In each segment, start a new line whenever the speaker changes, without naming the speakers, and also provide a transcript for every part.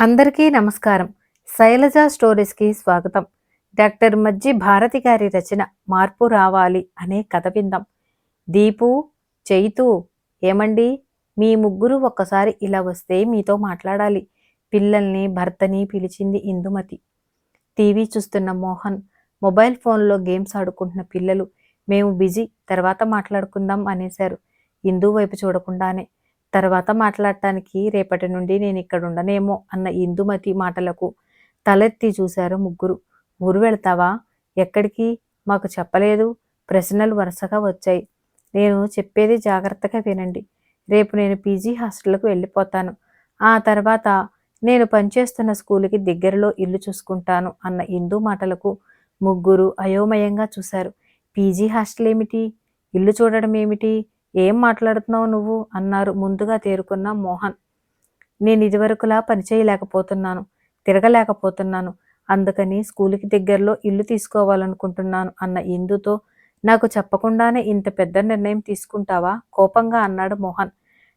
అందరికీ నమస్కారం. శైలజ స్టోరీస్కి స్వాగతం. డాక్టర్ మజ్జి భారతి గారి రచన మార్పు రావాలి అనే కథ విందాం. దీపు చైతు ఏమండి? మీ ముగ్గురు ఒక్కసారి ఇలా వస్తే మీతో మాట్లాడాలి. పిల్లల్ని భర్తని పిలిచింది ఇందుమతి. టీవీ చూస్తున్న మోహన్ మొబైల్ ఫోన్లో గేమ్స్ ఆడుకుంటున్న పిల్లలు. మేము బిజీ తర్వాత మాట్లాడుకుందాం అనేశారు. ఇందు వైపు చూడకుండానే తర్వాత మాట్లాడటానికి రేపటి నుండి నేను ఇక్కడ ఉండనేమో అన్న ఇందుమతి మాటలకు తలెత్తి చూశారు ముగ్గురు. ఊరు వెళ్తావా? ఎక్కడికి? మాకు చెప్పలేదు. ప్రశ్నలు వరుసగా వచ్చాయి. నేను చెప్పేది జాగ్రత్తగా వినండి. రేపు నేను పీజీ హాస్టల్కు వెళ్ళిపోతాను. ఆ తర్వాత నేను పనిచేస్తున్న స్కూల్కి దగ్గరలో ఇల్లు చూసుకుంటాను అన్న ఇందు మాటలకు ముగ్గురు అయోమయంగా చూశారు. పీజీ హాస్టల్ ఏమిటి ఇల్లు చూడడం ఏమిటి ఏం మాట్లాడుతున్నావు నువ్వు? అన్నారు ముందుగా తేరుకున్న మోహన్. నేను ఇదివరకులా పనిచేయలేకపోతున్నాను తిరగలేకపోతున్నాను అందుకని స్కూల్కి దగ్గరలో ఇల్లు తీసుకోవాలనుకుంటున్నాను అన్న ఇందుతో నాకు చెప్పకుండానే ఇంత పెద్ద నిర్ణయం తీసుకుంటావా? కోపంగా అన్నాడు మోహన్.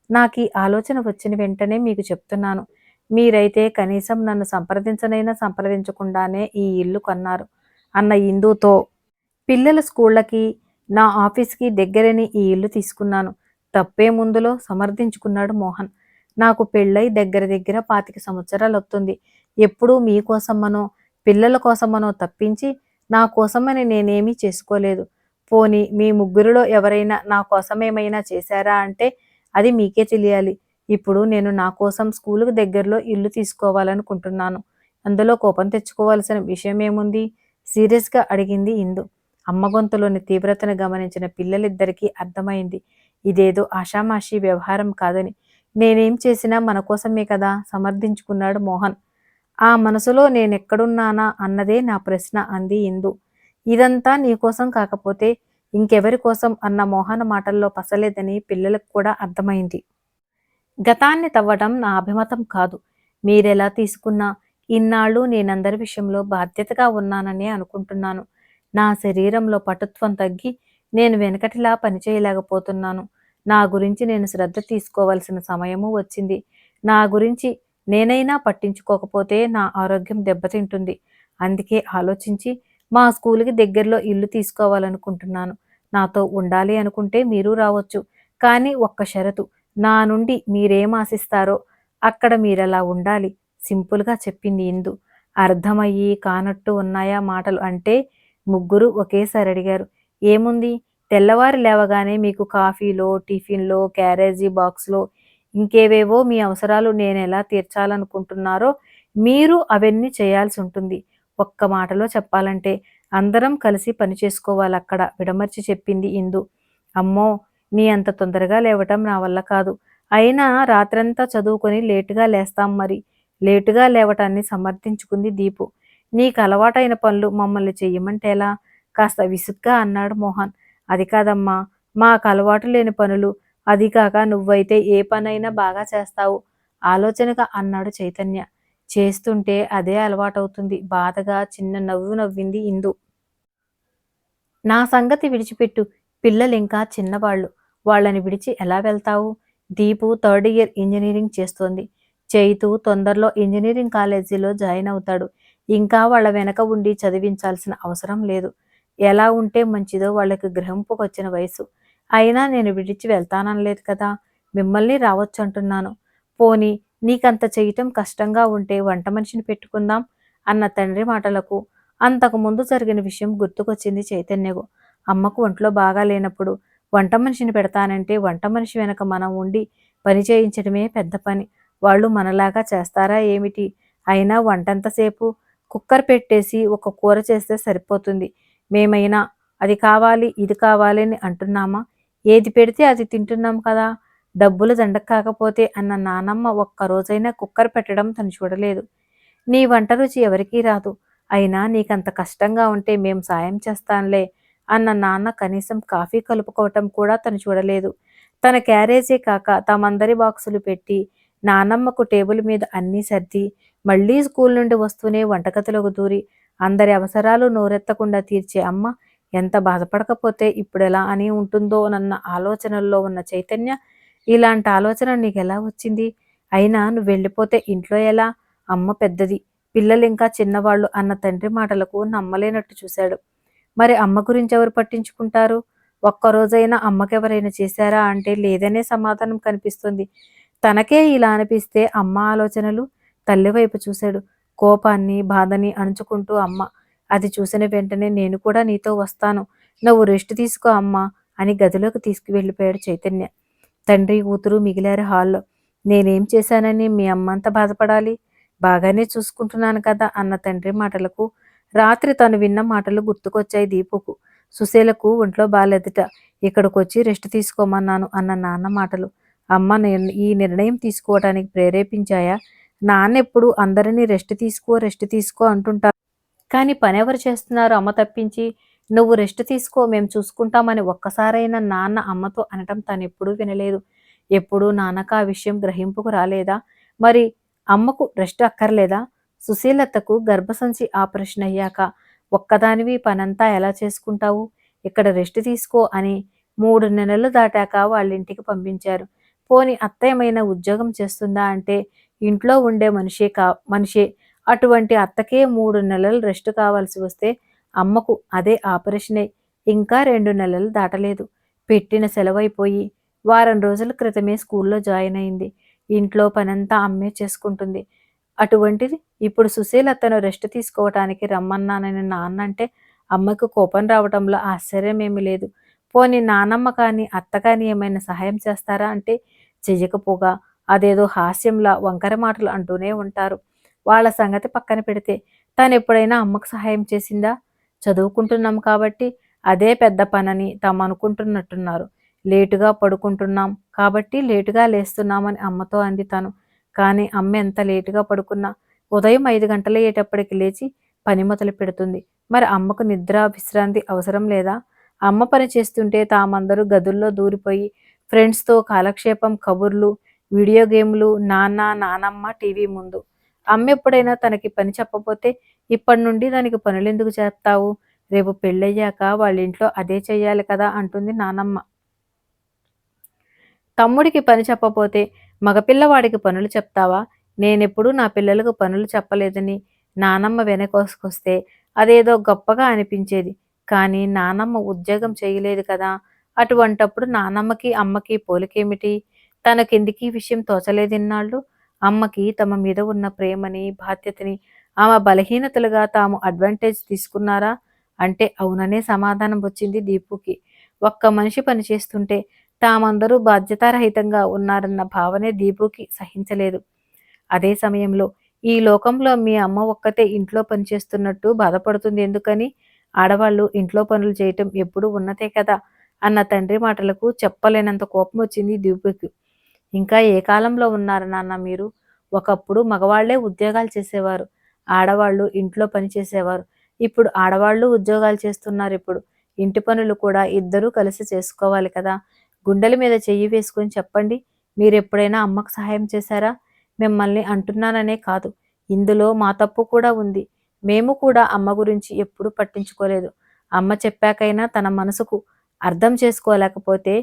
నాకు ఈ ఆలోచన వచ్చిన వెంటనే మీకు చెప్తున్నాను. మీరైతే కనీసం నన్ను సంప్రదించనైనా సంప్రదించకుండానే ఈ ఇల్లు కొన్నారు అన్న ఇందుతో. పిల్లల స్కూళ్ళకి నా ఆఫీస్కి దగ్గరని ఈ ఇల్లు తీసుకున్నాను. తప్పే ముందులో సమర్థించుకున్నాడు మోహన్. నాకు పెళ్ళై దగ్గర దగ్గర పాతిక సంవత్సరాలు వస్తుంది ఎప్పుడూ మీకోసమనో పిల్లల కోసమనో తప్పించి నా కోసమని నేనేమీ చేసుకోలేదు. పోని మీ ముగ్గురిలో ఎవరైనా నా కోసమేమైనా చేశారా అంటే అది మీకే తెలియాలి. ఇప్పుడు నేను నా కోసం స్కూలుకు దగ్గరలో ఇల్లు తీసుకోవాలనుకుంటున్నాను. అందులో కోపం తెచ్చుకోవాల్సిన విషయం ఏముంది సీరియస్గా అడిగింది ఇందు. అమ్మ గొంతులోని తీవ్రతను గమనించిన పిల్లలిద్దరికీ అర్థమైంది. ఇదేదో ఆషామాషి వ్యవహారం కాదని. నేనేం చేసినా మన కోసమే కదా సమర్థించుకున్నాడు మోహన్. ఆ మనసులో నేనెక్కడున్నానా అన్నదే నా ప్రశ్న అంది ఇందు. ఇదంతా నీకోసం కాకపోతే ఇంకెవరి కోసం అన్న మోహన్ మాటల్లో పసలేదని పిల్లలకు కూడా అర్థమైంది. గతాన్ని తవ్వడం నా అభిమతం కాదు. మీరెలా తీసుకున్నా ఇన్నాళ్ళు నేనందరి విషయంలో బాధ్యతగా ఉన్నానని అనుకుంటున్నాను. నా శరీరంలో పటుత్వం తగ్గి నేను వెనకటిలా పనిచేయలేకపోతున్నాను నా గురించి నేను శ్రద్ధ తీసుకోవాల్సిన సమయము వచ్చింది. నా గురించి నేనైనా పట్టించుకోకపోతే నా ఆరోగ్యం దెబ్బతింటుంది. అందుకే ఆలోచించి మా స్కూల్కి దగ్గరలో ఇల్లు తీసుకోవాలనుకుంటున్నాను. నాతో ఉండాలి అనుకుంటే మీరు రావచ్చు. కానీ ఒక్క షరతు నా నుండి మీరేం ఆశిస్తారో అక్కడ మీరలా ఉండాలి. సింపుల్గా చెప్పింది ఇందు. అర్థమయ్యి కానట్టు ఉన్నాయా మాటలు అంటే ముగ్గురు ఒకేసారి అడిగారు. ఏముంది? తెల్లవారు లేవగానే మీకు కాఫీలో టిఫిన్లో క్యారేజీ బాక్స్లో ఇంకేవేవో మీ అవసరాలు నేను ఎలా తీర్చాలనుకుంటున్నారో మీరు అవన్నీ చేయాల్సి ఉంటుంది. ఒక్క మాటలో చెప్పాలంటే అందరం కలిసి పని చేసుకోవాలి అక్కడ విడమర్చి చెప్పింది ఇందు. అమ్మో! నీ అంత తొందరగా లేవటం నా వల్ల కాదు. అయినా రాత్రంతా చదువుకొని లేటుగా లేస్తాం మరి. లేటుగా లేవటాన్ని సమర్థించుకుంది దీపు. నీకు అలవాటైన పనులు మమ్మల్ని చెయ్యమంటే ఎలా? కాస్త విసుగ్గా అన్నాడు మోహన్. అది కాదమ్మా మాకు అలవాటు లేని పనులు. అది కాక నువ్వైతే ఏ పనైనా బాగా చేస్తావు. ఆలోచనగా అన్నాడు చైతన్య. చేస్తుంటే అదే అలవాటవుతుంది. బాధగా చిన్న నవ్వు నవ్వింది ఇందు. నా సంగతి విడిచిపెట్టు. పిల్లలు ఇంకా చిన్నవాళ్ళు. వాళ్ళని విడిచి ఎలా వెళ్తావు? దీపు థర్డ్ ఇయర్ ఇంజనీరింగ్ చేస్తోంది. చైతు తొందరలో ఇంజనీరింగ్ కాలేజీలో జాయిన్ అవుతాడు. ఇంకా వాళ్ళ వెనక ఉండి చదివించాల్సిన అవసరం లేదు. ఎలా ఉంటే మంచిదో వాళ్ళకి గ్రహింపుకొచ్చిన వయసు. అయినా నేను విడిచి వెళ్తాననలేదు కదా. మిమ్మల్ని రావచ్చు అంటున్నాను పోని నీకంత చేయటం కష్టంగా ఉంటే వంట మనిషిని పెట్టుకుందాం అన్న తండ్రి మాటలకు అంతకు ముందు జరిగిన విషయం గుర్తుకొచ్చింది చైతన్యకు. అమ్మకు ఒంట్లో బాగా లేనప్పుడు వంట మనిషిని పెడతానంటే వంట మనిషి వెనక మనం ఉండి పని చేయించడమే పెద్ద పని. వాళ్ళు మనలాగా చేస్తారా ఏమిటి? అయినా వంటంతసేపు కుక్కర్ పెట్టేసి ఒక కూర చేస్తే సరిపోతుంది. మేమైనా అది కావాలి ఇది కావాలి అని అంటున్నామా? ఏది పెడితే అది తింటున్నాం కదా? డబ్బులు దండక కాకపోతే అన్న నానమ్మ ఒక్క రోజైనా కుక్కర్ పెట్టడం తను చూడలేదు. నీ వంట రుచి ఎవరికీ రాదు. అయినా నీకంత కష్టంగా ఉంటే మేం సాయం చేస్తానులే అన్న నాన్న కనీసం కాఫీ కలుపుకోవటం కూడా తను చూడలేదు. తన క్యారేజీ కాక తమందరి బాక్సులు పెట్టి నానమ్మకు టేబుల్ మీద అన్నీ సర్ది మళ్ళీ స్కూల్ నుండి వస్తూనే వంటగదిలోకి దూరి అందరి అవసరాలు నోరెత్తకుండా తీర్చే అమ్మ ఎంత బాధపడకపోతే ఇప్పుడెలా అని ఉంటుందో అన్న ఆలోచనల్లో ఉన్న చైతన్య ఇలాంటి ఆలోచన నీకు ఎలా వచ్చింది? అయినా నువ్వు వెళ్ళిపోతే ఇంట్లో ఎలా? అమ్మ పెద్దది పిల్లలు ఇంకా చిన్నవాళ్ళు అన్న తండ్రి మాటలకు నమ్మలేనట్టు చూశాడు. మరి అమ్మ గురించి ఎవరు పట్టించుకుంటారు? ఒక్కరోజైనా అమ్మకెవరైనా చేశారా? అంటే లేదనే సమాధానం కనిపిస్తుంది. తనకే ఇలా అనిపిస్తే అమ్మ ఆలోచనలు తల్లి వైపు చూశాడు. కోపాన్ని బాధని అణుచుకుంటూ అమ్మ అది చూసిన వెంటనే నేను కూడా నీతో వస్తాను. నువ్వు రెస్ట్ తీసుకో అమ్మా అని గదిలోకి తీసుకువెళ్ళిపోయాడు చైతన్య. తండ్రి కూతురు మిగిలారు హాల్లో. నేనేం చేశానని మీ అమ్మంత బాధపడాలి? బాగానే చూసుకుంటున్నాను కదా అన్న తండ్రి మాటలకు. రాత్రి తను విన్న మాటలు గుర్తుకొచ్చాయి దీపుకు. సుశీలకు ఒంట్లో బాలెదుట. ఇక్కడికి వచ్చి రెస్ట్ తీసుకోమన్నాను అన్న నాన్న మాటలు. అమ్మ ఈ నిర్ణయం తీసుకోవడానికి ప్రేరేపించాయా? నాన్న ఎప్పుడు అందరినీ రెస్ట్ తీసుకో రెస్ట్ తీసుకో అంటుంటారు. కానీ పని ఎవరు చేస్తున్నారు అమ్మ తప్పించి? నువ్వు రెస్ట్ తీసుకో మేము చూసుకుంటామని ఒక్కసారైనా నాన్న అమ్మతో అనటం తను ఎప్పుడూ వినలేదు. ఎప్పుడూ నాన్నకు ఆ విషయం గ్రహింపుకు రాలేదా? మరి అమ్మకు రెస్ట్ అక్కర్లేదా? సుశీలతకు గర్భసంచి ఆపరేషన్ అయ్యాక ఒక్కదానివి పనంతా ఎలా చేసుకుంటావు? ఇక్కడ రెస్ట్ తీసుకో అని మూడు నెలలు దాటాక వాళ్ళ ఇంటికి పంపించారు. పోని అత్తయ్యమైన ఉద్యోగం చేస్తుందా అంటే ఇంట్లో ఉండే మనిషే కా మనిషే. అటువంటి అత్తకే మూడు నెలలు రెస్ట్ కావాల్సి వస్తే అమ్మకు అదే ఆపరేషనే. ఇంకా రెండు నెలలు దాటలేదు. పెట్టిన సెలవైపోయి వారం రోజుల క్రితమే స్కూల్లో జాయిన్ అయింది. ఇంట్లో పనంతా అమ్మే చేసుకుంటుంది. అటువంటిది ఇప్పుడు సుశీల్ అతను రెస్ట్ తీసుకోవటానికి రమ్మన్నానని నాన్న అంటే అమ్మకు కోపం రావడంలో ఆశ్చర్యం లేదు. పోని నానమ్మ కానీ అత్త కానీ ఏమైనా సహాయం చేస్తారా అంటే చెయ్యకపోగా. అదేదో హాస్యంలా వంకర మాటలు అంటూనే ఉంటారు. వాళ్ళ సంగతి పక్కన పెడితే తను ఎప్పుడైనా అమ్మకు సహాయం చేసిందా? చదువుకుంటున్నాం కాబట్టి అదే పెద్ద పనని తాము అనుకుంటున్నట్టున్నారు. లేటుగా పడుకుంటున్నాం కాబట్టి లేటుగా లేస్తున్నామని అమ్మతో అంది తను. కానీ అమ్మ ఎంత లేటుగా పడుకున్నా ఉదయం ఐదు గంటలయ్యేటప్పటికి లేచి పని మొదలు పెడుతుంది. మరి అమ్మకు నిద్ర విశ్రాంతి అవసరం లేదా? అమ్మ పని చేస్తుంటే తామందరూ గదుల్లో దూరిపోయి ఫ్రెండ్స్తో కాలక్షేపం కబుర్లు వీడియో గేమ్లు నాన్న నానమ్మ టీవీ ముందు. అమ్మ ఎప్పుడైనా తనకి పని చెప్పపోతే ఇప్పటి నుండి దానికి పనులు ఎందుకు చేస్తావు? రేపు పెళ్ళయ్యాక వాళ్ళ ఇంట్లో అదే చెయ్యాలి కదా అంటుంది నానమ్మ. తమ్ముడికి పని చెప్పపోతే మగపిల్లవాడికి పనులు చెప్తావా? నేనెప్పుడు నా పిల్లలకు పనులు చెప్పలేదని నానమ్మ వెనకోసుకొస్తే అదేదో గొప్పగా అనిపించేది. కానీ నానమ్మ ఉద్యోగం చేయలేదు కదా అటువంటప్పుడు నానమ్మకి అమ్మకి పోలికేమిటి? తనకెందుకీ విషయం తోచలేదిన్నాళ్ళు? అమ్మకి తమ మీద ఉన్న ప్రేమని బాధ్యతని ఆమె బలహీనతలుగా తాము అడ్వాంటేజ్ తీసుకున్నారా? అంటే అవుననే సమాధానం వచ్చింది దీపుకి. ఒక్క మనిషి పనిచేస్తుంటే తామందరూ బాధ్యతారహితంగా ఉన్నారన్న భావనే దీపుకి సహించలేదు. అదే సమయంలో ఈ లోకంలో మీ అమ్మ ఒక్కతే ఇంట్లో పనిచేస్తున్నట్టు బాధపడుతుంది ఎందుకని? ఆడవాళ్ళు ఇంట్లో పనులు చేయటం ఎప్పుడు ఉన్నతే కదా? అన్న తండ్రి మాటలకు చెప్పలేనంత కోపం వచ్చింది దీపుకి. ఇంకా ఏ కాలంలో ఉన్నారు నాన్న మీరు? ఒకప్పుడు మగవాళ్ళే ఉద్యోగాలు చేసేవారు. ఆడవాళ్ళు ఇంట్లో పని చేసేవారు. ఇప్పుడు ఆడవాళ్ళు ఉద్యోగాలు చేస్తున్నారు ఇప్పుడు. ఇంటి పనులు కూడా ఇద్దరూ కలిసి చేసుకోవాలి కదా. గుండెల మీద చెయ్యి వేసుకొని చెప్పండి. మీరు ఎప్పుడైనా అమ్మకు సహాయం చేశారా? మిమ్మల్ని అంటున్నాననే కాదు. ఇందులో మా తప్పు కూడా ఉంది. మేము కూడా అమ్మ గురించి ఎప్పుడూ పట్టించుకోలేదు. అమ్మ చెప్పాకైనా తన మనసుకు అర్థం చేసుకోలేకపోతే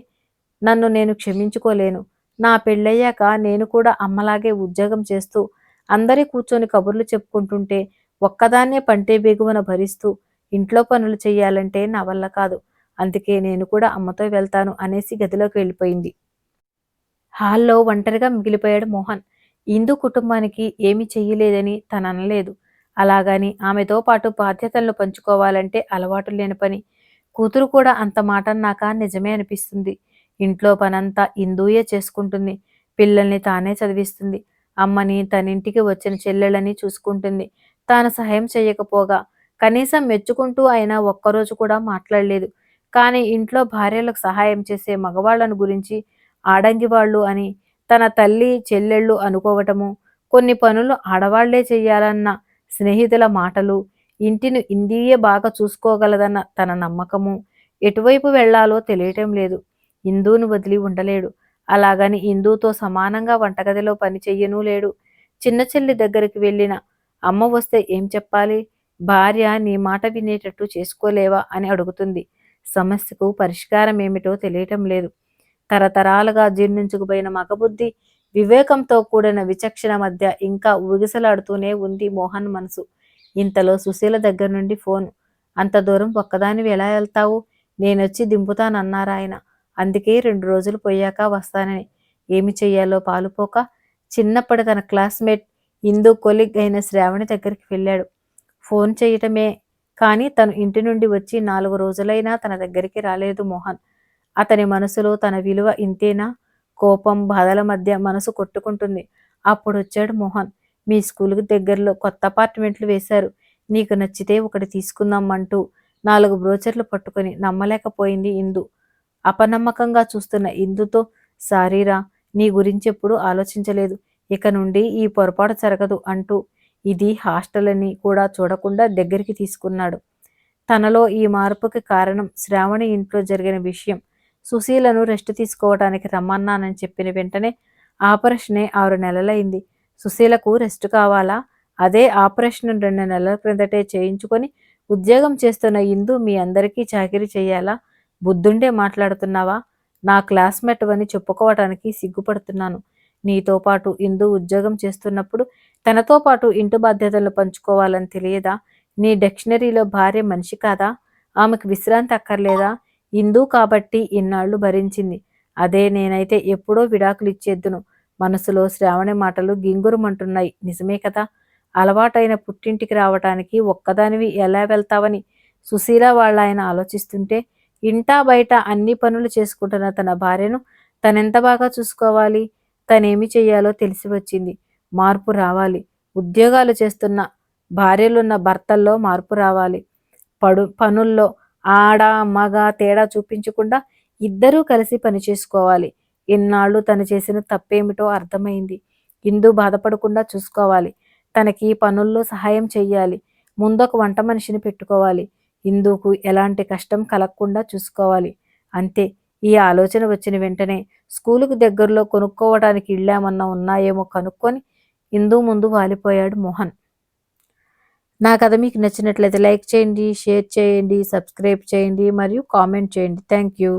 నన్ను నేను క్షమించుకోలేను. నా పెళ్ళయ్యాక నేను కూడా అమ్మలాగే ఉద్యోగం చేస్తూ అందరి కూర్చొని కబుర్లు చెప్పుకుంటుంటే ఒక్కదాన్నే పంటే బిగువన భరిస్తూ ఇంట్లో పనులు చేయాలంటే నా వల్ల కాదు. అందుకే నేను కూడా అమ్మతో వెళ్తాను అనేసి గదిలోకి వెళ్ళిపోయింది. హాల్లో ఒంటరిగా మిగిలిపోయాడు మోహన్. ఇందు కుటుంబానికి ఏమి చెయ్యలేదని తను అనలేదు. అలాగని ఆమెతో పాటు బాధ్యతలను పంచుకోవాలంటే అలవాటు లేని పని. కూతురు కూడా అంత మాట అన్నాక నిజమే అనిపిస్తుంది. ఇంట్లో పనంతా ఇందూయే చేసుకుంటుంది. పిల్లల్ని తానే చదివిస్తుంది. అమ్మని తనింటికి వచ్చిన చెల్లెళ్ళని చూసుకుంటుంది. తాను సహాయం చేయకపోగా కనీసం మెచ్చుకుంటూ అయినా ఒక్కరోజు కూడా మాట్లాడలేదు. కానీ ఇంట్లో భార్యలకు సహాయం చేసే మగవాళ్ళను గురించి ఆడంగి వాళ్ళు అని తన తల్లి చెల్లెళ్ళు అనుకోవటము కొన్ని పనులు ఆడవాళ్ళే చేయాలన్న స్నేహితుల మాటలు ఇంటిని ఇందియే బాగా చూసుకోగలదన్న తన నమ్మకము ఎటువైపు వెళ్ళాలో తెలియటం లేదు. హిందూను వదిలి ఉండలేడు. అలాగని హిందూతో సమానంగా వంటగదిలో పని చెయ్యనూ లేడు. చిన్న చెల్లి దగ్గరికి వెళ్ళిన అమ్మ వస్తే ఏం చెప్పాలి? భార్య నీ మాట వినేటట్టు చేసుకోలేవా? అని అడుగుతుంది. సమస్యకు పరిష్కారం ఏమిటో తెలియటం లేదు. తరతరాలుగా జీర్ణించుకుపోయిన మగబుద్ధి వివేకంతో కూడిన విచక్షణ మధ్య ఇంకా ఊగిసలాడుతూనే ఉంది మోహన్ మనసు. ఇంతలో సుశీల దగ్గర నుండి ఫోన్. అంత దూరం ఒక్కదానివి ఎలా వెళ్తావు? నేనొచ్చి దింపుతానన్నారాయన. ఆయన అందుకే రెండు రోజులు పోయాక వస్తానని. ఏమి చెయ్యాలో పాలుపోక చిన్నప్పటి తన క్లాస్మేట్ ఇందు కొలిగ్ అయిన శ్రావణి దగ్గరికి వెళ్ళాడు. ఫోన్ చేయటమే కానీ తను ఇంటి నుండి వచ్చి నాలుగు రోజులైనా తన దగ్గరికి రాలేదు మోహన్. అతని మనసులో తన విలువ ఇంతేనా? కోపం బాధల మధ్య మనసు కొట్టుకుంటుంది. అప్పుడు వచ్చాడు మోహన్. మీ స్కూల్కి దగ్గరలో కొత్త అపార్ట్మెంట్లు వేశారు. నీకు నచ్చితే ఒకటి తీసుకుందాం అంటూ నాలుగు బ్రోచర్లు పట్టుకొని నమ్మలేకపోయింది ఇందు. అపనమ్మకంగా చూస్తున్న ఇందుతో సారీరా నీ గురించెప్పుడు ఆలోచించలేదు. ఇక నుండి ఈ పొరపాటు జరగదు అంటూ ఇది హాస్టల్ అని కూడా చూడకుండా దగ్గరికి తీసుకున్నాడు. తనలో ఈ మార్పుకి కారణం శ్రావణి ఇంట్లో జరిగిన విషయం. సుశీలను రెస్ట్ తీసుకోవడానికి రమ్మన్నానని చెప్పిన వెంటనే ఆపరేషనే ఆరు నెలలైంది. సుశీలకు రెస్ట్ కావాలా? అదే ఆపరేషన్ రెండు నెలల క్రిందటే చేయించుకొని ఉద్యోగం చేస్తున్న ఇందు మీ అందరికీ చాకరీ చేయాలా? బుద్ధుండే మాట్లాడుతున్నావా? నా క్లాస్మేట్ అని చెప్పుకోవటానికి సిగ్గుపడుతున్నాను. నీతో పాటు ఇందు ఉద్యోగం చేస్తున్నప్పుడు తనతో పాటు ఇంటి బాధ్యతలు పంచుకోవాలని తెలియదా? నీ డిక్షనరీలో భార్య మనిషి కాదా? ఆమెకు విశ్రాంతి అక్కర్లేదా? ఇందు కాబట్టి ఇన్నాళ్ళు భరించింది. అదే నేనైతే ఎప్పుడో విడాకులు ఇచ్చేద్దును. మనసులో శ్రావణి మాటలు గింగురుమంటున్నాయి. నిజమే కదా? అలవాటైన పుట్టింటికి రావటానికి ఒక్కదానివి ఎలా వెళ్తావని సుశీల వాళ్ళ ఆయన ఆలోచిస్తుంటే ఇంటా బయట అన్ని పనులు చేసుకుంటున్న తన భార్యను తనెంత బాగా చూసుకోవాలి? తనేమి చేయాలో తెలిసి వచ్చింది. మార్పు రావాలి. ఉద్యోగాలు చేస్తున్న భార్యలున్న భర్తల్లో మార్పు రావాలి. పడు పనుల్లో ఆడ మగ తేడా చూపించకుండా ఇద్దరూ కలిసి పని చేసుకోవాలి. ఇన్నాళ్ళు తను చేసిన తప్పేమిటో అర్థమైంది. ఇందు బాధపడకుండా చూసుకోవాలి. తనకి పనుల్లో సహాయం చెయ్యాలి. ముందొక వంట మనిషిని పెట్టుకోవాలి. ఇందుకు ఎలాంటి కష్టం కలగకుండా చూసుకోవాలి. అంతే ఈ ఆలోచన వచ్చిన వెంటనే స్కూలుకు దగ్గరలో కొనుక్కోవడానికి ఇళ్ళేమన్నా ఉన్నాయేమో కనుక్కొని ఇందు ముందు వాలిపోయాడు మోహన్. నా కథ మీకు నచ్చినట్లయితే లైక్ చేయండి షేర్ చేయండి సబ్స్క్రైబ్ చేయండి మరియు కామెంట్ చేయండి. Thank you.